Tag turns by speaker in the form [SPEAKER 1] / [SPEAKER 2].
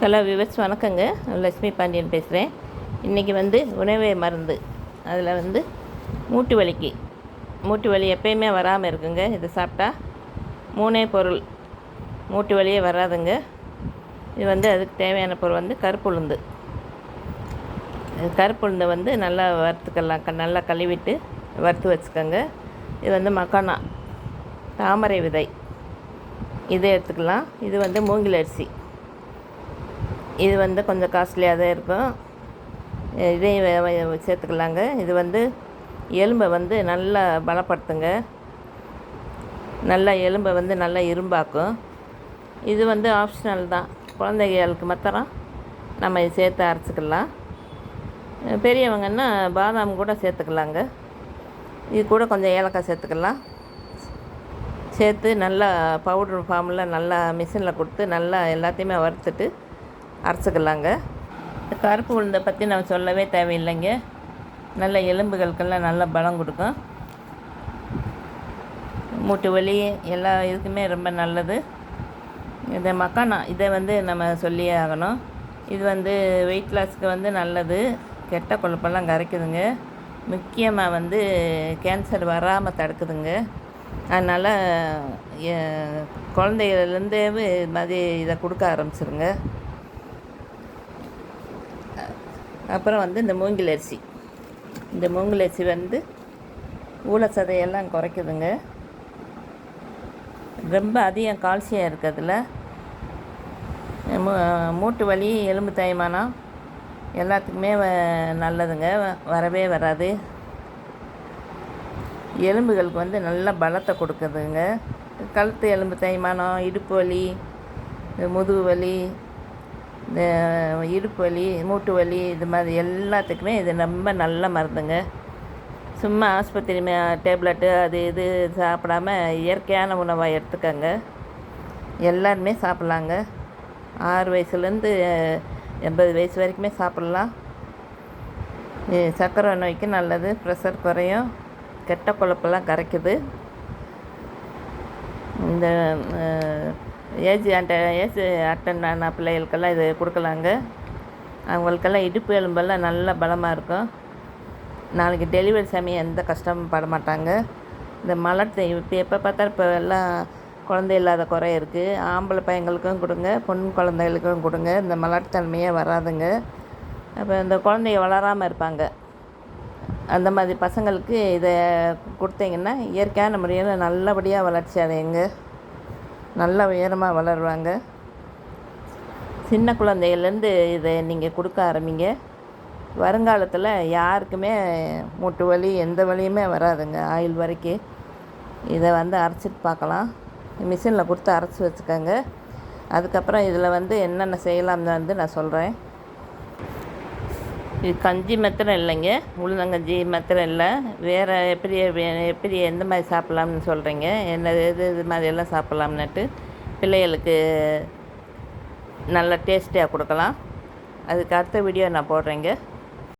[SPEAKER 1] Hello viewers வணக்கங்க. லட்சுமி பாண்டியன் பேசுகிறேன் இன்றைக்கி வந்து உணவே மருந்து. அதில் வந்து மூட்டு வலிக்கு. மூட்டு வலி எப்பயுமே வராமல் இருக்குங்க. இது சாப்பிட்டா மூணே பொருள். மூட்டு வலியே வராதுங்க. இது வந்து அதுக்கு தேவையான பொருள் வந்து கருப்புளுந்து. கருப்புளுந்தை வந்து நல்லா வறுத்துக்கலாம். க- நல்லா கழுவிட்டு வறுத்து வச்சுக்கோங்க. இது வந்து மக்கானா. தாமரை விதை. இதை எடுத்துக்கலாம். இது வந்து மூங்கில் அரிசி. இது வந்து கொஞ்சம் காஸ்ட்லியாக தான் இருக்கும். இதையும் சேர்த்துக்கலாங்க. இது வந்து எலும்பை வந்து நல்லா பலப்படுத்துங்க. நல்லா எலும்பை வந்து நல்லா இரும்பாக்கும். இது வந்து ஆப்ஷனல் தான். குழந்தைகளுக்கு மாத்திரம் நம்ம இது சேர்த்து அரைச்சிக்கலாம். பெரியவங்கன்னா பாதாம் கூட சேர்த்துக்கலாங்க. இது கூட கொஞ்சம் ஏலக்காய் சேர்த்துக்கலாம். சேர்த்து நல்லா பவுடர் ஃபார்மில் நல்லா மிஷினில் கொடுத்து நல்லா எல்லாத்தையுமே வறுத்துட்டு அரைச்சிக்கலாங்க கருப்பு உளுந்தை பற்றி நம்ம சொல்லவே தேவையில்லைங்க. நல்ல எலும்புகளுக்கெல்லாம் நல்ல பலம் கொடுக்கும். மூட்டு வலி எல்லா இதுக்குமே ரொம்ப நல்லது. இந்த மக்கானா இதை வந்து நம்ம சொல்லியே ஆகணும். இது வந்து வெயிட் லாஸ்க்கு வந்து நல்லது. கெட்ட கொழுப்பெல்லாம் கரைக்குதுங்க. முக்கியமாக வந்து கேன்சர் வராமல் தடுக்குதுங்க. அதனால் குழந்தைகள்லேருந்தே இது மாதிரி இதை கொடுக்க ஆரம்பிச்சிருங்க. அப்புறம் வந்து இந்த மூங்கில் அரிசி. இந்த மூங்கில் அரிசி வந்து ஊழ சதையெல்லாம் குறைக்குதுங்க. ரொம்ப அதிகம் கால்சியம் இருக்கிறதுல. மூட்டு வலி எலும்பு தேய்மானம் எல்லாத்துக்குமே வ- நல்லதுங்க. வ- வரவே வராது. எலும்புகளுக்கு வந்து நல்ல பலத்தை கொடுக்குதுங்க. கழுத்து எலும்பு தேய்மானம் இடுப்பு வலி முதுகு வலி இந்த இடுப்பு வலி மூட்டு வலி இது மாதிரி எல்லாத்துக்குமே இது ரொம்ப நல்ல மருந்துங்க. சும்மா ஆஸ்பத்திரி டேப்லெட்டு அது இது சாப்பிடாம இயற்கையான உணவாக எடுத்துக்கங்க. எல்லாருமே சாப்பிட்லாங்க. ஆறு வயசுலேருந்து எண்பது வயசு வரைக்குமே சாப்பிட்லாம். சர்க்கரை நோய்க்கு நல்லது ப்ரெஷர் குறையும் கெட்ட கொழுப்பெல்லாம் கரைக்குது. இந்த ஏஜ் அட்ட ஏஜ் அட்டன் ஆன பிள்ளைகளுக்கெல்லாம் இது கொடுக்கலாங்க. அவங்களுக்கெல்லாம் இடுப்பு எலும்பெல்லாம் நல்ல பலமாக இருக்கும். நாளைக்கு டெலிவரி சமயம் எந்த கஷ்டமும் பட மாட்டாங்க. இந்த மலட்டு இப்போ எப்போ பார்த்தாலும் இப்போ எல்லாம் குழந்தை இல்லாத குறை இருக்குது ஆம்பளை பையங்களுக்கும் கொடுங்க பொன் குழந்தைகளுக்கும் கொடுங்க. இந்த மலட்டுத்தன்மையே வராதுங்க. அப்போ இந்த குழந்தைய வளராமல் இருப்பாங்க. அந்த மாதிரி பசங்களுக்கு இதை கொடுத்தீங்கன்னா இயற்கையான முறையில் நல்லபடியாக வளர்ச்சி அடையுங்க. நல்ல உயரமாக வளருவாங்க. சின்ன குழந்தையிலேருந்து இதை நீங்கள் கொடுக்க ஆரம்பிங்க. வருங்காலத்தில் யாருக்குமே மூட்டு வலி எந்த வலியுமே வராதுங்க. ஆயுள் வரைக்கும் இதை வந்து அரைச்சிட்டு பார்க்கலாம். மிஷினில் கொடுத்து அரைச்சி வச்சுக்கோங்க. அதுக்கப்புறம் இதில் வந்து என்னென்ன செய்யலாம்னு வந்து நான் சொல்கிறேன் இது கஞ்சி மாத்திரம் இல்லைங்க. உளுந்தங்கஞ்சி மாத்திரம் இல்லை. வேறு எப்படி எப்படி எந்த மாதிரி சாப்பிட்லாம்னு சொல்கிறீங்க என்ன இது இது மாதிரியெல்லாம் சாப்பிட்லாம்னுட்டு பிள்ளைகளுக்கு நல்ல டேஸ்டியாக கொடுக்கலாம். அதுக்கு அடுத்த வீடியோ நான் போடுறேங்க.